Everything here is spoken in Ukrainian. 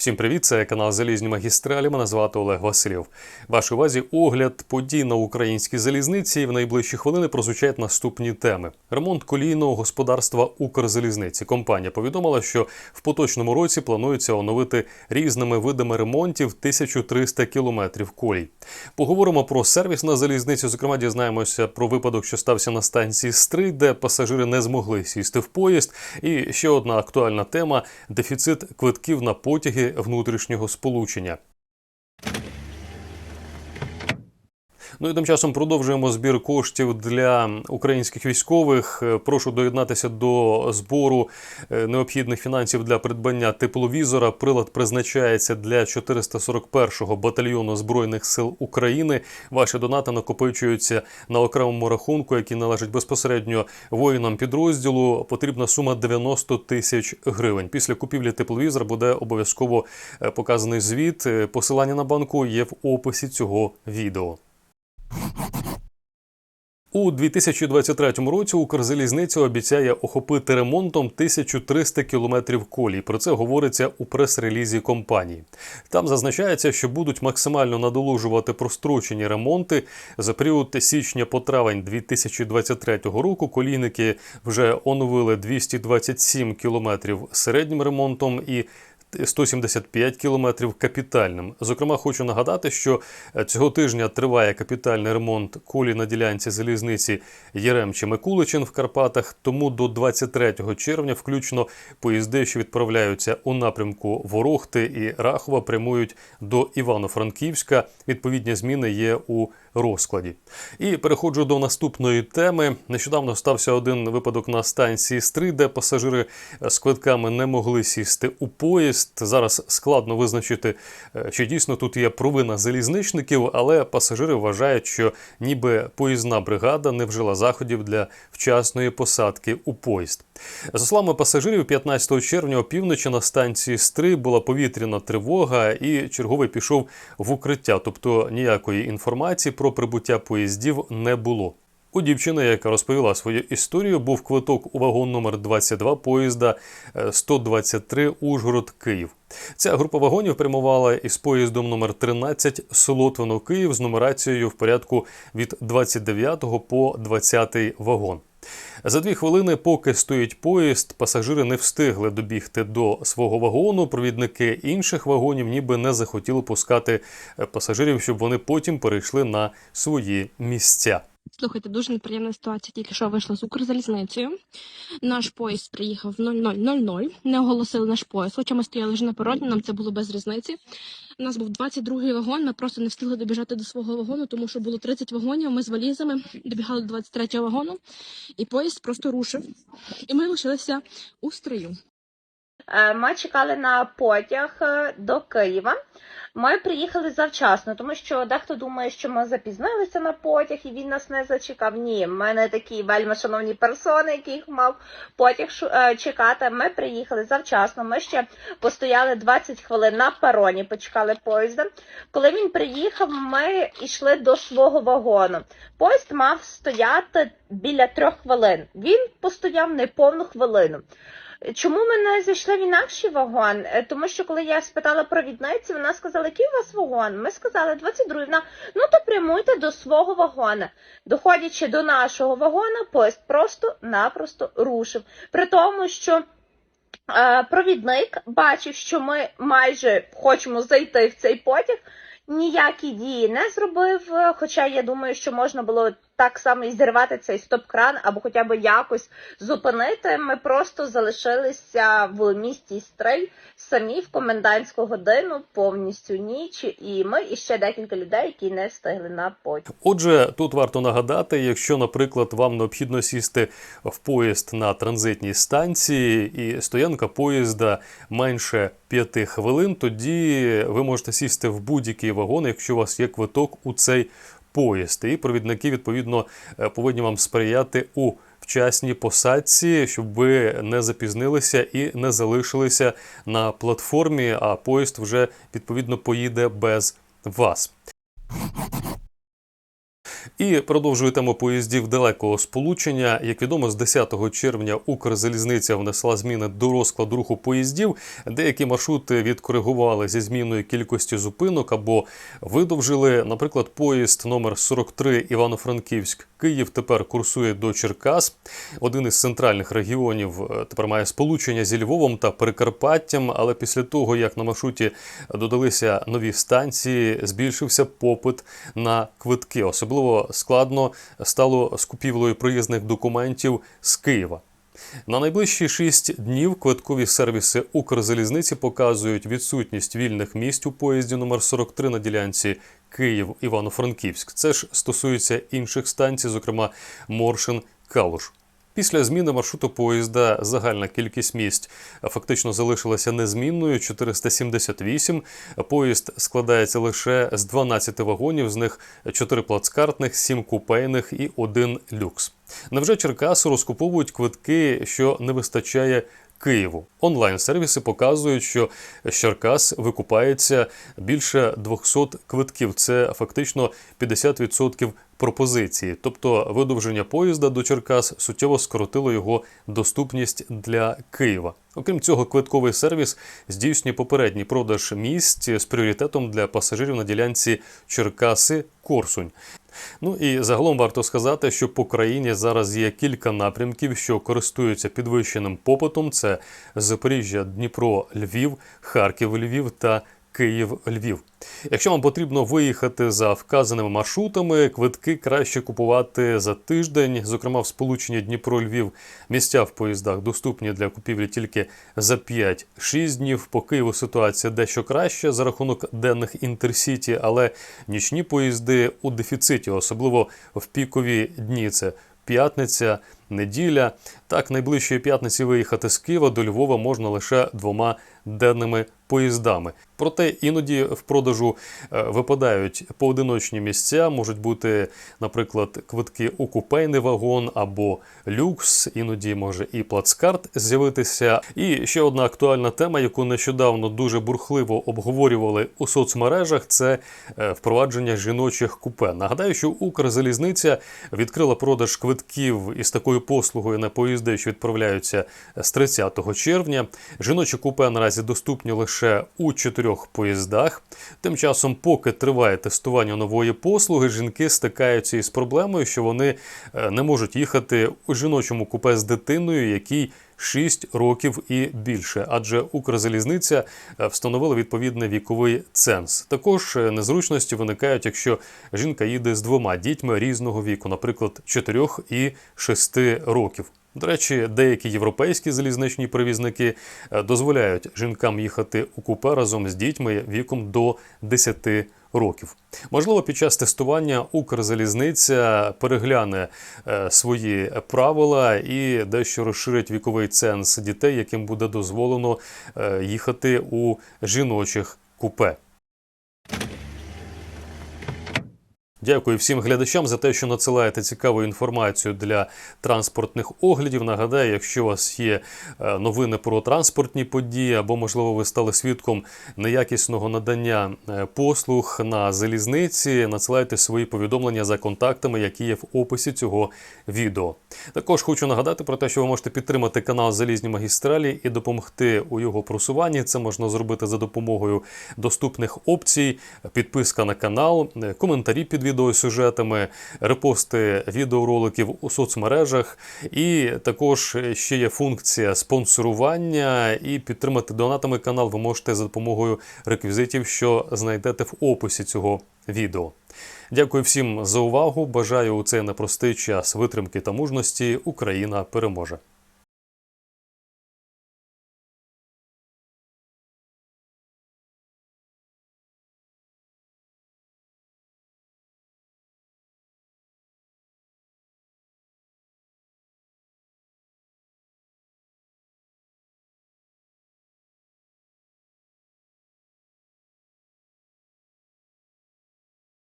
Всім привіт! Це канал Залізні магістралі. Мене звати Олег Васильєв. Вашій увазі огляд подій на українській залізниці. В найближчі хвилини прозвучають наступні теми: ремонт колійного господарства Укрзалізниці. Компанія повідомила, що в поточному році планується оновити різними видами ремонтів 1300 кілометрів колій. Поговоримо про сервіс на залізниці. Зокрема, дізнаємося про випадок, що стався на станції Стрий, де пасажири не змогли сісти в поїзд. І ще одна актуальна тема: дефіцит квитків на потяги внутрішнього сполучення. Ну і тим часом продовжуємо збір коштів для українських військових. Е, Прошу доєднатися до збору е, необхідних фінансів для придбання тепловізора. Прилад призначається для 441-го батальйону збройних сил України. Ваші донати накопичуються на окремому рахунку, який належить безпосередньо воїнам підрозділу. Потрібна сума 90 тисяч гривень. Після купівлі тепловізора буде обов'язково е, показаний звіт. Посилання на банку є в описі цього відео. У 2023 році Укрзалізниця обіцяє охопити ремонтом 1300 кілометрів колій. Про це говориться у прес-релізі компанії. Там зазначається, що будуть максимально надолужувати прострочені ремонти за період січня по травень 2023 року. Колійники вже оновили 227 кілометрів середнім ремонтом і 175 кілометрів капітальним. Зокрема, хочу нагадати, що е, цього тижня триває капітальний ремонт колі на ділянці залізниці Єремче Микуличин в Карпатах. Тому до 23 червня, включно поїзди, що відправляються у напрямку Ворохти і Рахова, прямують до Івано-Франківська. Відповідні зміни є у розкладі. І переходжу до наступної теми. Нещодавно стався один випадок на станції Стри, де пасажири з квитками не могли сісти у поїзд. Зараз складно визначити, е, чи дійсно тут є провина залізничників, але пасажири вважають, що ніби поїзна бригада не вжила заходів для вчасної посадки у поїзд. За словами пасажирів, 15 червня опівночі на станції Стри була повітряна тривога, і черговий пішов в укриття, тобто ніякої інформації про прибуття поїздів не було. У дівчини, яка розповіла свою історію, був квиток у вагон номер 22 поїзда е, 123 Ужгород Київ. Ця група вагонів прямувала із поїздом номер 13 Солотвино Київ з нумерацією в порядку від 29 по 20 вагон. За дві хвилини, поки стоїть поїзд, пасажири не встигли добігти до свого вагону. Провідники інших вагонів ніби не захотіли пускати е, пасажирів, щоб вони потім перейшли на свої місця. Слухайте, дуже неприємна ситуація. Тільки що вийшла з Укрзалізницею. Наш поїзд приїхав в 00.00. Не оголосили наш поїзд. Хоча ми стояли вже напередні, нам це було без різниці. У нас був 22-й вагон. Ми просто не встигли добіжати до свого вагону, тому що було 30 вагонів. Ми з валізами добігали до 23-го вагону, і поїзд просто рушив. І ми лишилися у строю. Е, Ми чекали на потяг е, до Києва. Ми приїхали завчасно, тому що дехто думає, що ми запізнилися на потяг і він нас не зачекав. Ні, в мене такі вельми шановні персони, яких мав потяг е, чекати. Ми приїхали завчасно. Ми ще постояли 20 хвилин на пероні, почекали поїзда. Коли він приїхав, ми йшли до свого вагону. Поїзд мав стояти біля трьох хвилин. Він постояв неповну хвилину. Чому ми не зайшли в інакший вагон? Е, Тому що коли я спитала провідниці, вона сказала, який у вас вагон? Ми сказали 22. Вона, ну то прямуйте до свого вагона. Доходячи до нашого вагона, поїзд просто-напросто рушив. При тому, що е, провідник бачив, що ми майже хочемо зайти в цей потяг. Ніякі дії не зробив, е, хоча я думаю, що можна було так само і зірвати цей стоп-кран або хоча б якось зупинити. Ми просто залишилися в місті Стрий самі в комендантську годину, повністю ніч, і ми і ще декілька людей, які не встигли на потяг. Отже, тут варто нагадати, якщо, наприклад, вам необхідно сісти в поїзд на транзитній станції і стоянка поїзда менше 5 хвилин, тоді ви можете сісти в будь-який вагон, якщо у вас є квиток у цей поїзд. І провідники, відповідно, е, повинні вам сприяти у вчасній посадці, щоб ви не запізнилися і не залишилися на платформі, а поїзд вже відповідно поїде без вас. І продовжую тему поїздів далекого сполучення. Як відомо, з 10 червня Укрзалізниця внесла зміни до розкладу руху поїздів. Деякі маршрути відкоригували зі зміною кількості зупинок або видовжили. Наприклад, поїзд номер 43 Івано-Франківськ Київ тепер курсує до Черкас. Один із центральних регіонів е, тепер має сполучення зі Львовом та Прикарпаттям. Але після того, як на маршруті додалися нові станції, збільшився попит на квитки. Особливо складно стало з купівлею проїзних документів з Києва. На найближчі шість днів квиткові сервіси Укрзалізниці показують відсутність вільних місць у поїзді номер 43 на ділянці Київ Івано-Франківськ. Це ж стосується інших станцій, зокрема Моршин Калуш. Після зміни маршруту поїзда загальна кількість місць фактично залишилася незмінною 478. Поїзд складається лише з 12 вагонів, з них 4 плацкартних, 7 купейних і 1 люкс. Невже Черкаси розкуповують квитки, що не вистачає Києву. Онлайн-сервіси показують, що з Черкас викупається більше 200 квитків. Це фактично 50% пропозиції. Тобто видовження поїзда до Черкас суттєво скоротило його доступність для Києва. Окрім цього, квитковий сервіс здійснює попередній продаж місць з пріоритетом для пасажирів на ділянці Черкаси Корсунь. Ну і загалом варто сказати, що по країні зараз є кілька напрямків, що користуються підвищеним попитом: це Запоріжжя, Дніпро, Львів, Харків, Львів та Київ, Львів. Якщо вам потрібно виїхати за вказаними маршрутами, квитки краще купувати за тиждень. Зокрема, в сполученні Дніпро-Львів місця в поїздах доступні для купівлі тільки за 5-6 днів. По Києву ситуація дещо краща за рахунок денних інтерсіті, але нічні поїзди у дефіциті, особливо в пікові дні. Це п'ятниця, неділя. Так, найближчої п'ятниці виїхати з Києва до Львова можна лише двома денними поїздами. Проте іноді в продажу е, випадають поодиночні місця, можуть бути, наприклад, квитки у купейний вагон або люкс, іноді може і плацкарт з'явитися. І ще одна актуальна тема, яку нещодавно дуже бурхливо обговорювали у соцмережах, це е, впровадження жіночих купе. Нагадаю, що Укрзалізниця відкрила продаж квитків із такою послугою на поїзди, що відправляються з 30 червня. Жіночі купе наразі доступні лише у чотирьох поїздах. Тим часом, поки триває тестування нової послуги, жінки стикаються із проблемою, що вони е, не можуть їхати у жіночому купе з дитиною, якій 6 років і більше, адже Укрзалізниця е, встановила відповідний віковий ценз. Також е, незручності виникають, якщо жінка їде з двома дітьми різного віку, наприклад, 4 і 6 років. До речі, деякі європейські залізничні перевізники е, дозволяють жінкам їхати у купе разом з дітьми віком до 10 років. Можливо, під час тестування Укрзалізниця перегляне е, свої правила і дещо розширить віковий ценз дітей, яким буде дозволено е, їхати у жіночих купе. Дякую всім глядачам за те, що надсилаєте цікаву інформацію для транспортних оглядів. Нагадаю, якщо у вас є е, новини про транспортні події, або, можливо, ви стали свідком неякісного надання е, послуг на залізниці, надсилайте свої повідомлення за контактами, які є в описі цього відео. Також хочу нагадати про те, що ви можете підтримати канал Залізні магістралі і допомогти у його просуванні. Це можна зробити за допомогою доступних опцій, підписка на канал, е, коментарі під відеосюжетами, репости відеороликів у соцмережах. І також ще є функція спонсорування і підтримати донатами канал ви можете за допомогою реквізитів, що знайдете в описі цього відео. Дякую всім за увагу. Бажаю у цей непростий час витримки та мужності. Україна переможе.